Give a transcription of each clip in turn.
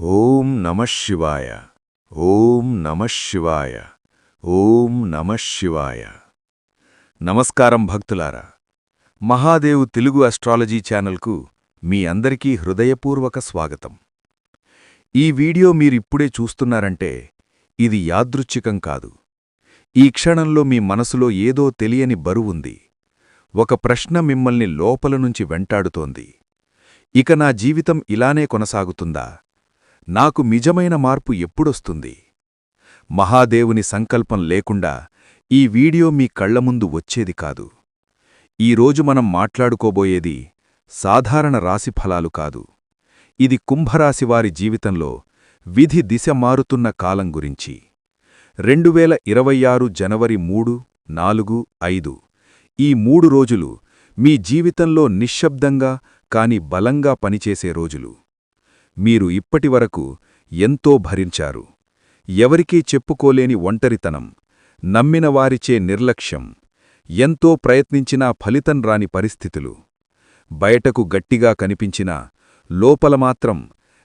ఓం నమ శివాయ. ఓం నమ శివాయ. ఓం నమ శివాయ. నమస్కారం భక్తులారా. మహాదేవ్ తెలుగు అస్ట్రాలజీ ఛానల్కు మీ అందరికీ హృదయపూర్వక స్వాగతం. ఈ వీడియో మీరిప్పుడే చూస్తున్నారంటే ఇది యాదృచ్ఛికం కాదు. ఈ క్షణంలో మీ మనసులో ఏదో తెలియని బరువుంది ఒక ప్రశ్న మిమ్మల్ని లోపల నుంచి వెంటాడుతోంది. ఇక నా జీవితం ఇలానే కొనసాగుతుందా? నాకు నిజమైన మార్పు ఎప్పుడొస్తుంది? మహాదేవుని సంకల్పం లేకుండా ఈ వీడియో మీ కళ్ళ ముందు వచ్చేది కాదు. ఈరోజు మనం మాట్లాడుకోబోయేది సాధారణ రాశిఫలాలు కాదు. ఇది కుంభరాశివారి జీవితంలో విధి దిశ మారుతున్న కాలం గురించి. రెండువేల ఇరవై ఆరు జనవరి మూడు నాలుగు ఐదు. ఈ మూడు రోజులు మీ జీవితంలో నిశ్శబ్దంగా కాని బలంగా పనిచేసే రోజులు. మీరు ఇప్పటివరకు ఎంతో భరించారు. ఎవరికీ చెప్పుకోలేని ఒంటరితనం నమ్మినవారిచే నిర్లక్ష్యం ఎంతో ప్రయత్నించినా ఫలితం రాని పరిస్థితులు. బయటకు గట్టిగా కనిపించినా లోపల మాత్రం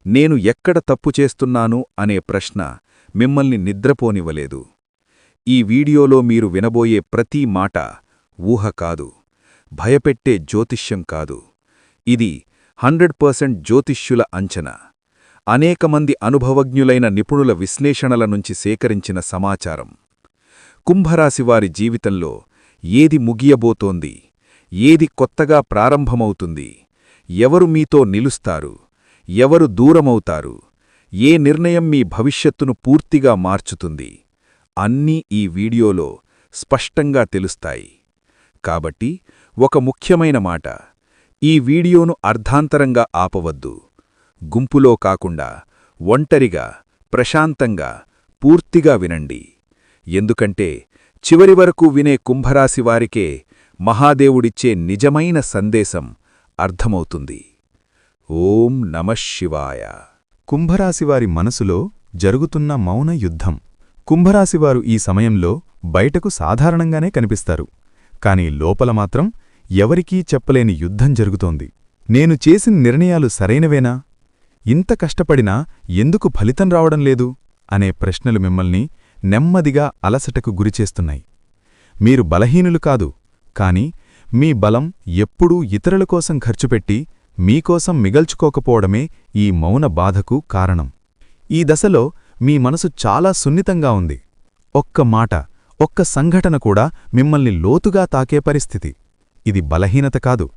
నేను ఎక్కడ తప్పు చేస్తున్నాను అనే ప్రశ్న మిమ్మల్ని నిద్రపోనివ్వలేదు. ఈ వీడియోలో మీరు వినబోయే ప్రతి మాట ఊహ కాదు భయపెట్టే జ్యోతిష్యం కాదు. ఇది హండ్రెడ్ పర్సెంట్ జ్యోతిష్యుల అంచనా. అనేకమంది అనుభవజ్ఞులైన నిపుణుల విశ్లేషణల నుంచి సేకరించిన సమాచారం. కుంభరాశివారి జీవితంలో ఏది ముగియబోతోంది? ఏది కొత్తగా ప్రారంభమవుతుంది? ఎవరు మీతో నిలుస్తారు? ఎవరు దూరమవుతారు? ఏ నిర్ణయం మీ భవిష్యత్తును పూర్తిగా మార్చుతుంది? అన్నీ ఈ వీడియోలో స్పష్టంగా తెలుస్తాయి. కాబట్టి ఒక ముఖ్యమైన మాట ఈ వీడియోను అర్ధాంతరంగా ఆపవద్దు. గుంపులో కాకుండా ఒంటరిగా ప్రశాంతంగా పూర్తిగా వినండి. ఎందుకంటే చివరి వరకు వినే కుంభరాశివారికే మహాదేవుడిచ్చే నిజమైన సందేశం అర్థమవుతుంది. ఓం నమశివాయ కుంభరాశివారి మనసులో జరుగుతున్న మౌన యుద్ధం. కుంభరాశివారు ఈ సమయంలో బయటకు సాధారణంగానే కనిపిస్తారు. కాని లోపల మాత్రం ఎవరికీ చెప్పలేని యుద్ధం జరుగుతోంది. నేను చేసిన నిర్ణయాలు సరైనవేనా? ఇంత కష్టపడినా ఎందుకు ఫలితం రావడం లేదు? అనే ప్రశ్నలు మిమ్మల్ని నెమ్మదిగా అలసటకు గురిచేస్తున్నాయి. మీరు బలహీనులు కాదు కాని మీ బలం ఎప్పుడూ ఇతరుల కోసం ఖర్చుపెట్టి మీకోసం మిగల్చుకోకపోవడమే ఈ మౌన బాధకు కారణం. ఈ దశలో మీ మనసు చాలా సున్నితంగా ఉంది. ఒక్క మాట ఒక్క సంఘటన కూడా మిమ్మల్ని లోతుగా తాకే పరిస్థితి. ఇది బలహీనత కాదు.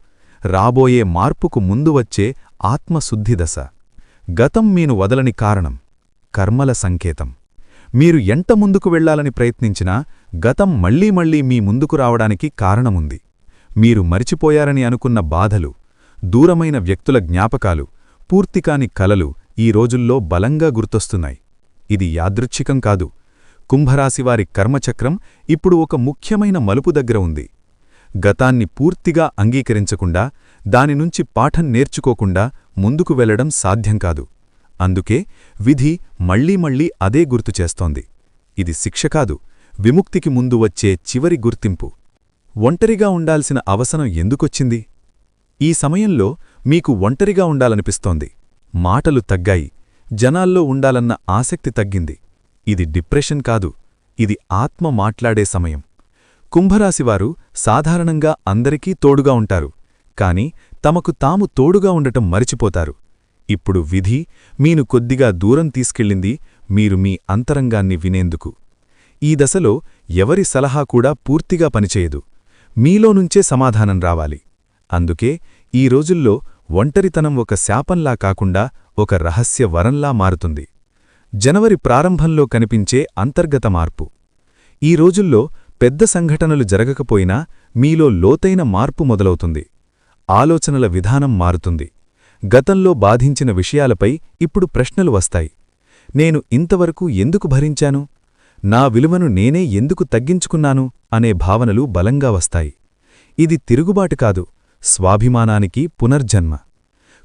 రాబోయే మార్పుకు ముందు వచ్చే ఆత్మశుద్ధి దశ. గతం మీను వదలని కారణం. కర్మల సంకేతం. మీరు ఎంత ముందుకు వెళ్ళాలని ప్రయత్నించినా గతం మళ్ళీ మళ్ళీ మీ ముందుకు రావడానికి కారణముంది. మీరు మరిచిపోయారని అనుకున్న బాధలు దూరమైన వ్యక్తుల జ్ఞాపకాలు పూర్తికాని కలలు ఈ రోజుల్లో బలంగా గుర్తొస్తున్నాయి. ఇది యాదృచ్ఛికం కాదు. కుంభరాశివారి కర్మచక్రం ఇప్పుడు ఒక ముఖ్యమైన మలుపు దగ్గర ఉంది. గతాన్ని పూర్తిగా అంగీకరించకుండా దానినుంచి పాఠం నేర్చుకోకుండా ముందుకు వెళ్ళడం సాధ్యం కాదు. అందుకే విధి మళ్ళీ మళ్ళీ అదే గుర్తు చేస్తోంది. ఇది శిక్ష కాదు విముక్తికి ముందు వచ్చే చివరి గుర్తింపు. ఒంటరిగా ఉండాల్సిన అవసరం ఎందుకొచ్చింది? ఈ సమయంలో మీకు ఒంటరిగా ఉండాలనిపిస్తోంది. మాటలు తగ్గాయి జనాల్లో ఉండాలన్న ఆసక్తి తగ్గింది. ఇది డిప్రెషన్ కాదు ఇది ఆత్మ మాట్లాడే సమయం. కుంభరాశివారు సాధారణంగా అందరికీ తోడుగా ఉంటారు. కాని తమకు తాము తోడుగా ఉండటం మరిచిపోతారు. ఇప్పుడు విధి మీను కొద్దిగా దూరం తీసుకెళ్ళింది మీరు మీ అంతరంగాన్ని వినేందుకు. ఈ దశలో ఎవరి సలహా కూడా పూర్తిగా పనిచేయదు. మీలోనుంచే సమాధానం రావాలి. అందుకే ఈ రోజుల్లో ఒంటరితనం ఒక శాపంలా కాకుండా ఒక రహస్య వరంలా మారుతుంది. జనవరి ప్రారంభంలో కనిపించే అంతర్గత మార్పు. ఈ రోజుల్లో పెద్ద సంఘటనలు జరగకపోయినా మీలో లోతైన మార్పు మొదలవుతుంది. ఆలోచనల విధానం మారుతుంది. గతంలో బాధించిన విషయాలపై ఇప్పుడు ప్రశ్నలు వస్తాయి. నేను ఇంతవరకు ఎందుకు భరించాను? నా విలువను నేనే ఎందుకు తగ్గించుకున్నాను? అనే భావనలు బలంగా వస్తాయి. ఇది తిరుగుబాటు కాదు స్వాభిమానానికి పునర్జన్మ.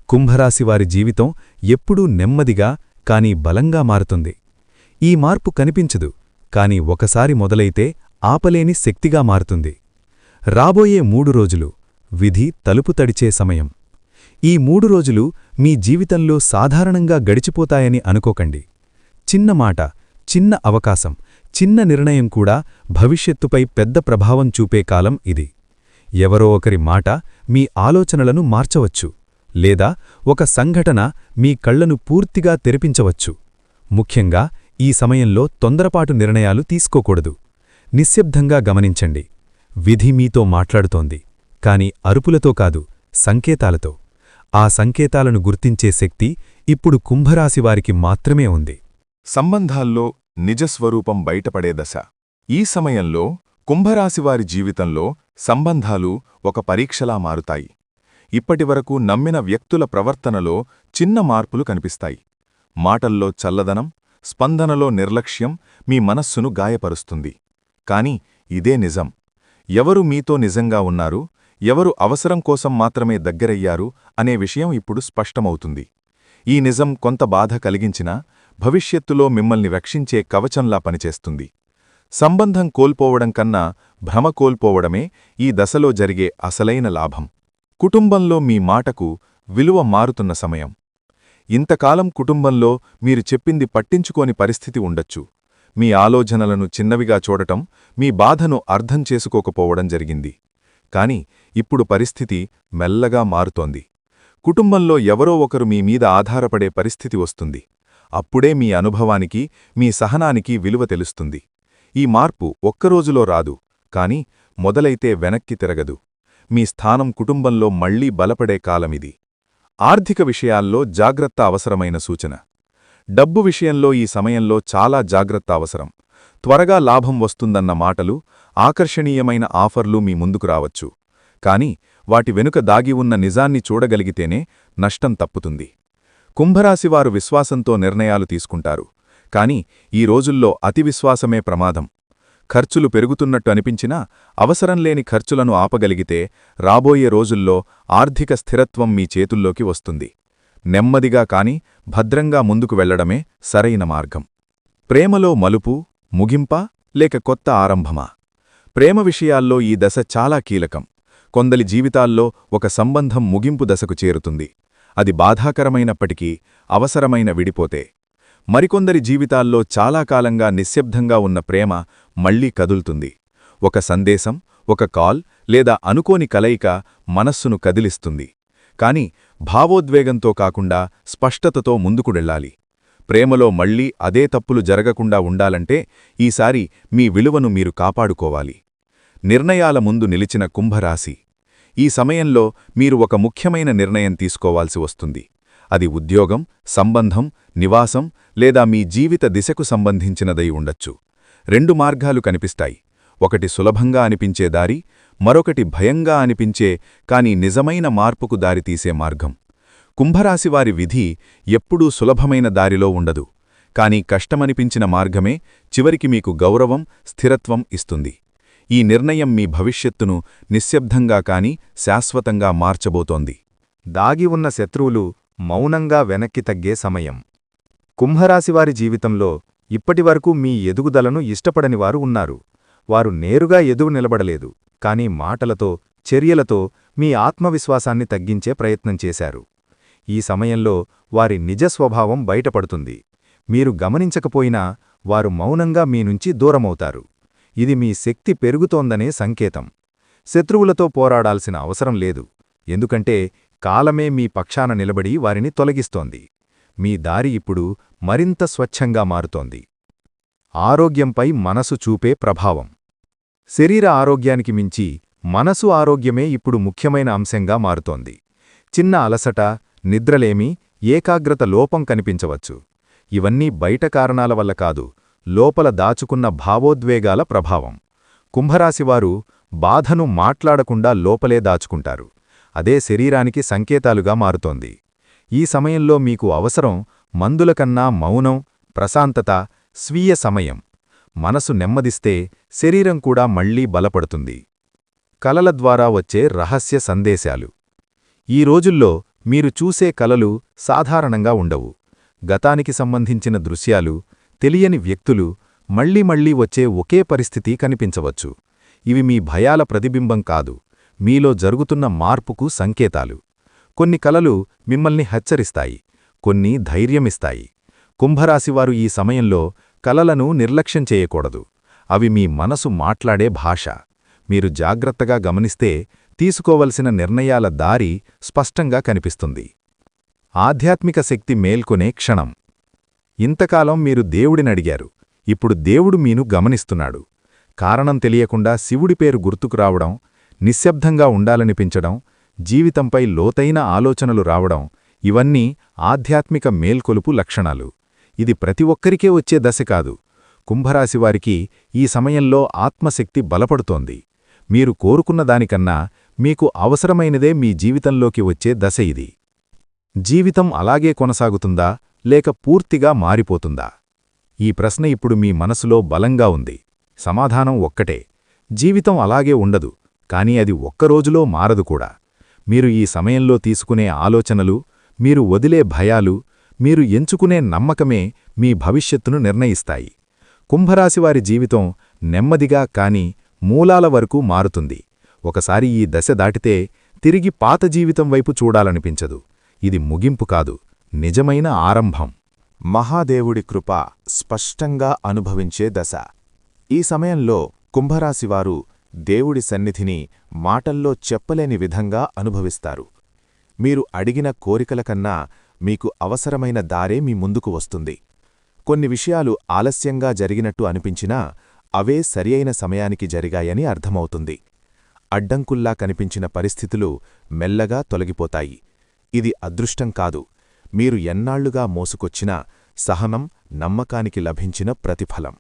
కుంభరాశివారి జీవితం ఎప్పుడూ నెమ్మదిగా కాని బలంగా మారుతుంది. ఈ మార్పు కనిపించదు కాని ఒకసారి మొదలైతే ఆపలేని శక్తిగా మారుతుంది. రాబోయే మూడు రోజులు విధి తలుపు తడిచే సమయం. ఈ మూడు రోజులు మీ జీవితంలో సాధారణంగా గడిచిపోతాయని అనుకోకండి. చిన్న మాట చిన్న అవకాశం చిన్న నిర్ణయం కూడా భవిష్యత్తుపై పెద్ద ప్రభావం చూపే కాలం ఇది. ఎవరో ఒకరి మాట మీ ఆలోచనలను మార్చవచ్చు లేదా ఒక సంఘటన మీ కళ్ళను పూర్తిగా తెరిపించవచ్చు. ముఖ్యంగా ఈ సమయంలో తొందరపాటు నిర్ణయాలు తీసుకోకూడదు. నిశ్శబ్దంగా గమనించండి. విధి మీతో మాట్లాడుతోంది కాని అరుపులతో కాదు సంకేతాలతో. ఆ సంకేతాలను గుర్తించే శక్తి ఇప్పుడు కుంభరాశివారికి మాత్రమే ఉంది. సంబంధాల్లో నిజస్వరూపం బయటపడే దశ. ఈ సమయంలో కుంభరాశివారి జీవితంలో సంబంధాలు ఒక పరీక్షలా మారుతాయి. ఇప్పటివరకు నమ్మిన వ్యక్తుల ప్రవర్తనలో చిన్న మార్పులు కనిపిస్తాయి. మాటల్లో చల్లదనం స్పందనలో నిర్లక్ష్యం మీ మనస్సును గాయపరుస్తుంది. కాని ఇదే నిజం. ఎవరు మీతో నిజంగా ఉన్నారు ఎవరు అవసరం కోసం మాత్రమే దగ్గరయ్యారు అనే విషయం ఇప్పుడు స్పష్టమవుతుంది. ఈ నిజం కొంత బాధ కలిగించినా భవిష్యత్తులో మిమ్మల్ని రక్షించే కవచంలా పనిచేస్తుంది. సంబంధం కోల్పోవడం కన్నా భ్రమ కోల్పోవడమే ఈ దశలో జరిగే అసలైన లాభం. కుటుంబంలో మీ మాటకు విలువ మారుతున్న సమయం. ఇంతకాలం కుటుంబంలో మీరు చెప్పింది పట్టించుకోని పరిస్థితి ఉండొచ్చు. మీ ఆలోచనలను చిన్నవిగా చూడటం మీ బాధను అర్థం చేసుకోకపోవడం జరిగింది. కాని ఇప్పుడు పరిస్థితి మెల్లగా మారుతోంది. కుటుంబంలో ఎవరో ఒకరు మీ మీద ఆధారపడే పరిస్థితి వస్తుంది. అప్పుడే మీ అనుభవానికి మీ సహనానికి విలువ తెలుస్తుంది. ఈ మార్పు ఒక్కరోజులో రాదు కాని మొదలైతే వెనక్కి తిరగదు. మీ స్థానం కుటుంబంలో మళ్ళీ బలపడే కాలమిది. ఆర్థిక విషయాల్లో జాగ్రత్త అవసరమైన సూచన. డబ్బు విషయంలో ఈ సమయంలో చాలా జాగ్రత్త అవసరం. త్వరగా లాభం వస్తుందన్న మాటలు ఆకర్షణీయమైన ఆఫర్లు మీ ముందుకు రావచ్చు. కాని వాటి వెనుక దాగి ఉన్న నిజాన్ని చూడగలిగితేనే నష్టం తప్పుతుంది. కుంభరాశివారు విశ్వాసంతో నిర్ణయాలు తీసుకుంటారు. కాని ఈ రోజుల్లో అతి విశ్వాసమే ప్రమాదం. ఖర్చులు పెరుగుతున్నట్టు అనిపించినా అవసరంలేని ఖర్చులను ఆపగలిగితే రాబోయే రోజుల్లో ఆర్థిక స్థిరత్వం మీ చేతుల్లోకి వస్తుంది. నెమ్మదిగా కాని భద్రంగా ముందుకు వెళ్ళడమే సరైన మార్గం. ప్రేమలో మలుపు ముగింపా లేక కొత్త ఆరంభమా? ప్రేమ విషయాల్లో ఈ దశ చాలా కీలకం. కొందలి జీవితాల్లో ఒక సంబంధం ముగింపు దశకు చేరుతుంది. అది బాధాకరమైనప్పటికీ అవసరమైన విడిపోతే. మరికొందరి జీవితాల్లో చాలా కాలంగా నిశ్శబ్దంగా ఉన్న ప్రేమ మళ్ళీ కదులుతుంది. ఒక సందేశం ఒక కాల్ లేదా అనుకోని కలయిక మనస్సును కదిలిస్తుంది. కాని భావోద్వేగంతో కాకుండా స్పష్టతతో ముందుకుడెళ్ళాలి ప్రేమలో మళ్ళీ అదే తప్పులు జరగకుండా ఉండాలంటే ఈసారి మీ విలువను మీరు కాపాడుకోవాలి. నిర్ణయాల ముందు నిలిచిన కుంభరాశి. ఈ సమయంలో మీరు ఒక ముఖ్యమైన నిర్ణయం తీసుకోవాల్సి వస్తుంది. అది ఉద్యోగం సంబంధం నివాసం లేదా మీ జీవిత దిశకు సంబంధించినదై ఉండొచ్చు. రెండు మార్గాలు కనిపిస్తాయి. ఒకటి సులభంగా అనిపించే దారి మరొకటి భయంగా అనిపించే కాని నిజమైన మార్పుకు దారితీసే మార్గం. కుంభరాశివారి విధి ఎప్పుడూ సులభమైన దారిలో ఉండదు. కాని కష్టమనిపించిన మార్గమే చివరికి మీకు గౌరవం స్థిరత్వం ఇస్తుంది. ఈ నిర్ణయం మీ భవిష్యత్తును నిశ్శబ్దంగా కాని శాశ్వతంగా మార్చబోతోంది. దాగి ఉన్న శత్రువులు మౌనంగా వెనక్కి తగ్గే సమయం. కుంభరాశివారి జీవితంలో ఇప్పటివరకు మీ ఎదుగుదలను ఇష్టపడనివారు ఉన్నారు. వారు నేరుగా ఎదుగు నిలబడలేదు. కాని మాటలతో చర్యలతో మీ ఆత్మవిశ్వాసాన్ని తగ్గించే ప్రయత్నం చేశారు. ఈ సమయంలో వారి నిజ స్వభావం బయటపడుతుంది. మీరు గమనించకపోయినా వారు మౌనంగా మీ నుంచి దూరమవుతారు. ఇది మీ శక్తి పెరుగుతోందనే సంకేతం. శత్రువులతో పోరాడాల్సిన అవసరం లేదు. ఎందుకంటే కాలమే మీ పక్షాన నిలబడి వారిని తొలగిస్తోంది. మీ దారి ఇప్పుడు మరింత స్వచ్ఛంగా మారుతోంది. ఆరోగ్యంపై మనసు చూపే ప్రభావం. శరీర ఆరోగ్యానికి మించి మనసు ఆరోగ్యమే ఇప్పుడు ముఖ్యమైన అంశంగా మారుతోంది. చిన్న అలసట నిద్రలేమి ఏకాగ్రత లోపం కనిపించవచ్చు. ఇవన్నీ బయట కారణాల వల్ల కాదు లోపల దాచుకున్న భావోద్వేగాల ప్రభావం. కుంభరాశివారు బాధను మాట్లాడకుండా లోపలే దాచుకుంటారు. అదే శరీరానికి సంకేతాలుగా మారుతోంది. ఈ సమయంలో మీకు అవసరం మందులకన్నా మౌనం ప్రశాంతత స్వీయ సమయం. మనసు నెమ్మదిస్తే శరీరం కూడా మళ్ళీ బలపడుతుంది. కలల ద్వారా వచ్చే రహస్య సందేశాలు. ఈ రోజుల్లో మీరు చూసే కలలు సాధారణంగా ఉండవు. గతానికి సంబంధించిన దృశ్యాలు తెలియని వ్యక్తులు మళ్ళీ మళ్ళీ వచ్చే ఒకే పరిస్థితి కనిపించవచ్చు. ఇవి మీ భయాల ప్రతిబింబం కాదు. మీలో జరుగుతున్న మార్పుకు సంకేతాలు. కొన్ని కలలు మిమ్మల్ని హెచ్చరిస్తాయి. కొన్ని ధైర్యమిస్తాయి. కుంభరాశివారు ఈ సమయంలో కలలను నిర్లక్ష్యం చేయకూడదు. అవి మీ మనసు మాట్లాడే భాష. మీరు జాగ్రత్తగా గమనిస్తే తీసుకోవలసిన నిర్ణయాల దారి స్పష్టంగా కనిపిస్తుంది. ఆధ్యాత్మిక శక్తి మేల్కొనే క్షణం. ఇంతకాలం మీరు దేవుడినడిగారు ఇప్పుడు దేవుడు మీను గమనిస్తున్నాడు. కారణం తెలియకుండా శివుడి పేరు గుర్తుకు రావడం నిశ్శబ్దంగా ఉండాలనిపించడం జీవితంపై లోతైన ఆలోచనలు రావడం ఇవన్నీ ఆధ్యాత్మిక మేల్కొలుపు లక్షణాలు. ఇది ప్రతి ఒక్కరికే వచ్చే దశ కాదు. కుంభరాశివారికి ఈ సమయంలో ఆత్మశక్తి బలపడుతోంది. మీరు కోరుకున్న దానికన్నా మీకు అవసరమైనదే మీ జీవితంలోకి వచ్చే దశ ఇది. జీవితం అలాగే కొనసాగుతుందా లేక పూర్తిగా మారిపోతుందా? ఈ ప్రశ్న ఇప్పుడు మీ మనసులో బలంగా ఉంది. సమాధానం ఒక్కటే. జీవితం అలాగే ఉండదు కాని అది ఒక్కరోజులో మారదు కూడా. మీరు ఈ సమయంలో తీసుకునే ఆలోచనలు మీరు వదిలే భయాలు మీరు ఎంచుకునే నమ్మకమే మీ భవిష్యత్తును నిర్ణయిస్తాయి. కుంభరాశివారి జీవితం నెమ్మదిగా కాని మూలాల వరకు మారుతుంది. ఒకసారి ఈ దశ దాటితే తిరిగి పాత జీవితం వైపు చూడాలనిపించదు. ఇది ముగింపు కాదు నిజమైన ఆరంభం. మహాదేవుడి కృప స్పష్టంగా అనుభవించే దశ. ఈ సమయంలో కుంభరాశివారు దేవుడి సన్నిధిని మాటల్లో చెప్పలేని విధంగా అనుభవిస్తారు. మీరు అడిగిన కోరికల కన్నా మీకు అవసరమైన దారే మీ ముందుకు వస్తుంది. కొన్ని విషయాలు ఆలస్యంగా జరిగినట్టు అనిపించినా అవే సరియైన సమయానికి జరిగాయని అర్థమవుతుంది. అడ్డంకుల్లా కనిపించిన పరిస్థితులు మెల్లగా తొలగిపోతాయి. ఇది అదృష్టం కాదు. మీరు ఎన్నాళ్ళుగా మోసుకొచ్చిన సహనం నమ్మకానికి లభించిన ప్రతిఫలం.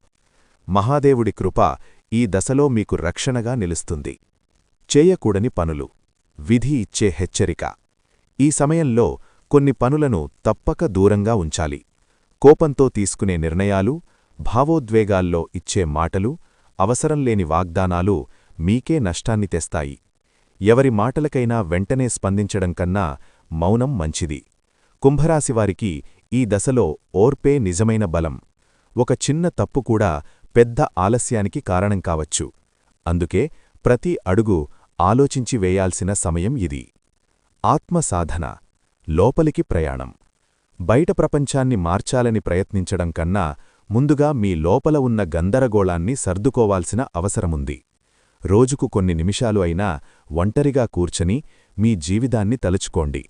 మహాదేవుడి కృప ఈ దశలో మీకు రక్షణగా నిలుస్తుంది. చేయకూడని పనులు. విధి ఇచ్చే హెచ్చరిక. ఈ సమయంలో కొన్ని పనులను తప్పక దూరంగా ఉంచాలి. కోపంతో తీసుకునే నిర్ణయాలు భావోద్వేగాల్లో ఇచ్చే మాటలు అవసరంలేని వాగ్దానాలు మీకే నష్టాన్ని తెస్తాయి. ఎవరి మాటలకైనా వెంటనే స్పందించడం కన్నా మౌనం మంచిది. కుంభరాశివారికి ఈ దశలో ఓర్పే నిజమైన బలం. ఒక చిన్న తప్పు కూడా పెద్ద ఆలస్యానికి కారణం కావచ్చు. అందుకే ప్రతి అడుగు ఆలోచించి వేయాల్సిన సమయం ఇది. ఆత్మసాధన. లోపలికి ప్రయాణం. బయట ప్రపంచాన్ని మార్చాలని ప్రయత్నించడం కన్నా ముందుగా మీ లోపల ఉన్న గందరగోళాన్ని సర్దుకోవాల్సిన అవసరముంది. రోజుకు కొన్ని నిమిషాలు అయినా ఒంటరిగా కూర్చని మీ జీవితాన్ని తలుచుకోండి.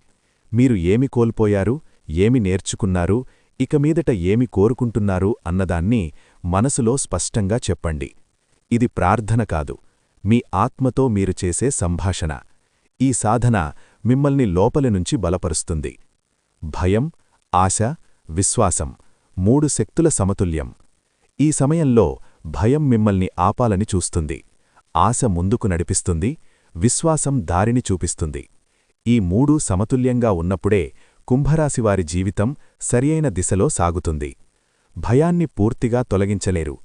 మీరు ఏమి కోల్పోయారు? ఏమి నేర్చుకున్నారు? ఇక మీదట ఏమి కోరుకుంటున్నారు? అన్నదాన్ని మనసులో స్పష్టంగా చెప్పండి. ఇది ప్రార్థన కాదు. మీ ఆత్మతో మీరు చేసే సంభాషణ. ఈ సాధన మిమ్మల్ని లోపలి నుంచి బలపరుస్తుంది. భయం ఆశ విశ్వాసం మూడు శక్తుల సమతుల్యం. ఈ సమయంలో భయం మిమ్మల్ని ఆపాలని చూస్తుంది. ఆశ ముందుకు నడిపిస్తుంది విశ్వాసం దారిని చూపిస్తుంది. ఈ మూడూ సమతుల్యంగా ఉన్నప్పుడే కుంభరాశివారి జీవితం సరియైన దిశలో సాగుతుంది. భయాన్ని పూర్తిగా తొలగించలేరు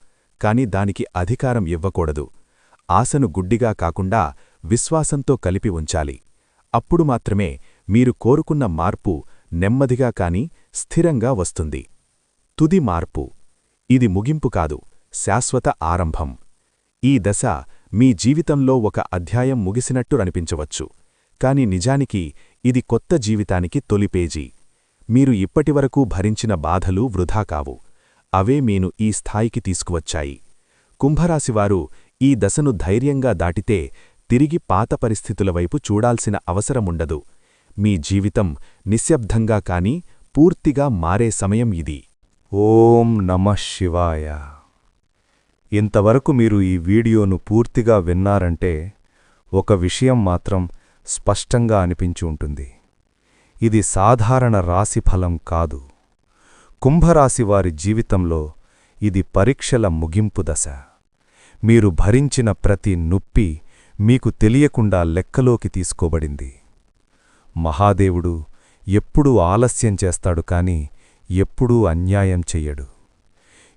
కాని దానికి అధికారం ఇవ్వకూడదు. ఆశను గుడ్డిగా కాకుండా విశ్వాసంతో కలిపి ఉంచాలి. అప్పుడు మాత్రమే మీరు కోరుకున్న మార్పు నెమ్మదిగా కాని స్థిరంగా వస్తుంది. తుది మార్పు. ఇది ముగింపు కాదు శాశ్వత ఆరంభం. ఈ దశ మీ జీవితంలో ఒక అధ్యాయం ముగిసినట్టు అనిపించవచ్చు. కాని నిజానికి ఇది కొత్త జీవితానికి తొలి పేజీ. మీరు ఇప్పటివరకు భరించిన బాధలు వృధా కావు. అవే మీను ఈ స్థాయికి తీసుకువచ్చాయి. కుంభరాశివారు ఈ దశను ధైర్యంగా దాటితే తిరిగి పాత పరిస్థితుల వైపు చూడాల్సిన అవసరముండదు. మీ జీవితం నిశ్శబ్దంగా కాని పూర్తిగా మారే సమయం ఇది. ఓం నమ శివాయ. ఇంతవరకు మీరు ఈ వీడియోను పూర్తిగా విన్నారంటే ఒక విషయం మాత్రం స్పష్టంగా అనిపించి ఉంటుంది. ఇది సాధారణ రాశిఫలం కాదు. కుంభరాశివారి జీవితంలో ఇది పరీక్షల ముగింపు దశ. మీరు భరించిన ప్రతి నొప్పి మీకు తెలియకుండా లెక్కలోకి తీసుకోబడింది. మహాదేవుడు ఎప్పుడూ ఆలస్యం చేస్తాడు కాని ఎప్పుడూ అన్యాయం చెయ్యడు.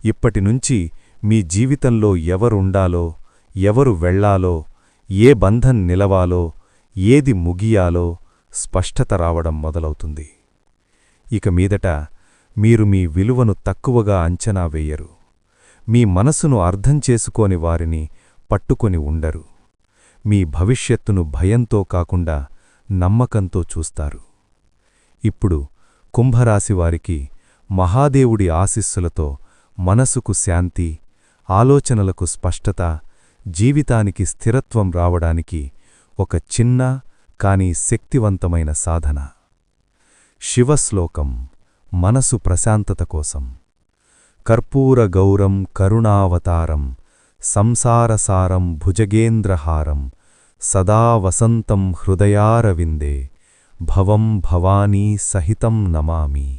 ఇప్పటినుంచి మీ జీవితంలో ఎవరుండాలో ఎవరు వెళ్ళాలో ఏ బంధం నిలవాలో ఏది ముగియాలో స్పష్టత రావడం మొదలవుతుంది. ఇక మీదట మీరు మీ విలువను తక్కువగా అంచనా వేయరు. మీ మనసును అర్థం చేసుకోని వారిని పట్టుకొని ఉండరు. మీ భవిష్యత్తును భయంతో కాకుండా నమ్మకంతో చూస్తారు. ఇప్పుడు కుంభరాశివారికి మహాదేవుడి ఆశీస్సులతో మనసుకు శాంతి ఆలోచనలకు స్పష్టత జీవితానికి స్థిరత్వం రావడానికి ఒక చిన్న కాని శక్తివంతమైన సాధన. శివశ్లోకం మనసు ప్రశాంతత కోసం. కర్పూర గౌరం కరుణావతారం సంసారసారం భుజగేంద్రహారం సదా వసంతం హృదయారవిందే భవం భవానీ సహితం నమామి.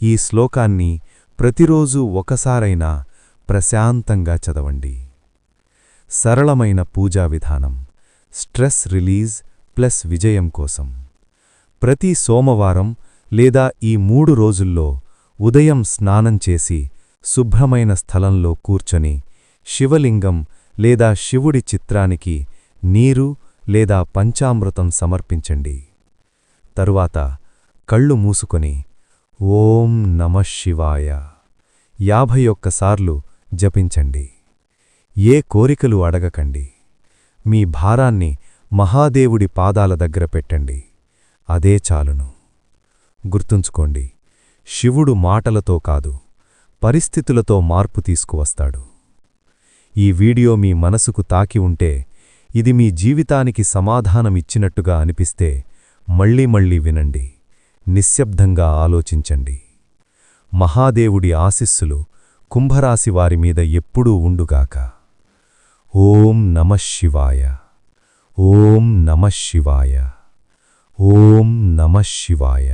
ఈ శ్లోకాన్ని ప్రతిరోజూ ఒకసారైనా ప్రశాంతంగా చదవండి. సరళమైన పూజా విధానం స్ట్రెస్ రిలీజ్ ప్లస్ విజయం కోసం. ప్రతి సోమవారం లేదా ఈ మూడు రోజుల్లో ఉదయం స్నానం చేసి శుభ్రమైన స్థలంలో కూర్చొని శివలింగం లేదా శివుడి చిత్రానికి నీరు లేదా పంచామృతం సమర్పించండి. తరువాత కళ్ళు మూసుకొని ఓం నమః శివాయ. యాభై ఒక్కసార్లు జపించండి. ఏ కోరికలు అడగకండి. మీ భారాన్ని మహాదేవుడి పాదాల దగ్గర పెట్టండి. అదే చాలును. గుర్తుంచుకోండి శివుడు మాటలతో కాదు పరిస్థితులతో మార్పు తీసుకువస్తాడు. ఈ వీడియో మీ మనసుకు తాకి ఉంటే ఇది మీ జీవితానికి సమాధానమిచ్చినట్టుగా అనిపిస్తే మళ్ళీ మళ్ళీ వినండి. నిశ్శబ్దంగా ఆలోచించండి. మహాదేవుడి ఆశిస్సులు కుంభరాశి వారి మీద ఎప్పుడూ ఉండుగాక. ఓం నమశివాయ ఓం నమశివాయ ఓం నమశివాయ